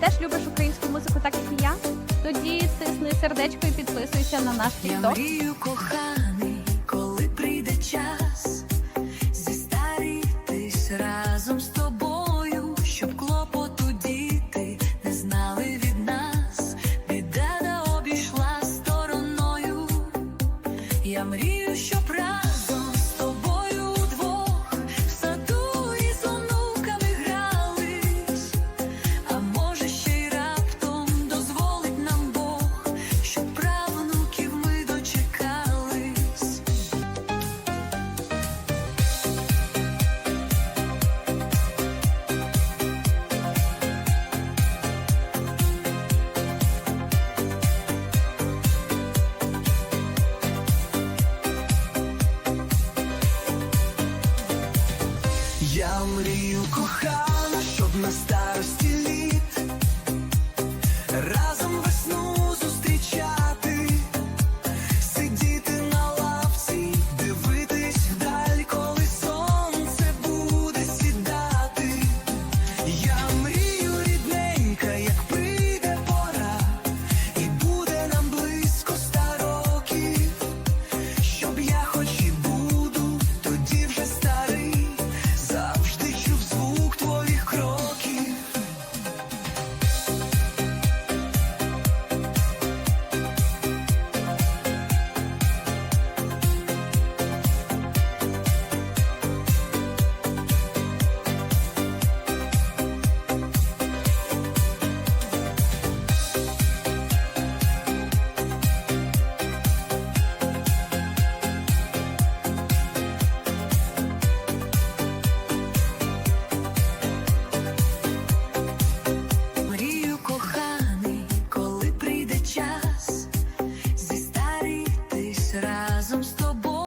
теж любиш українську музику, так як і я? Тоді тисни сердечко і підписуйся на наш Я TikTok. мрію, коханий, коли прийде час зістарітись разом з тобою, щоб клопоту діти не знали від нас, біда не обійшла стороною. Я мрію, щоб разом Я мрію кохана, щоб на старості літ. Разом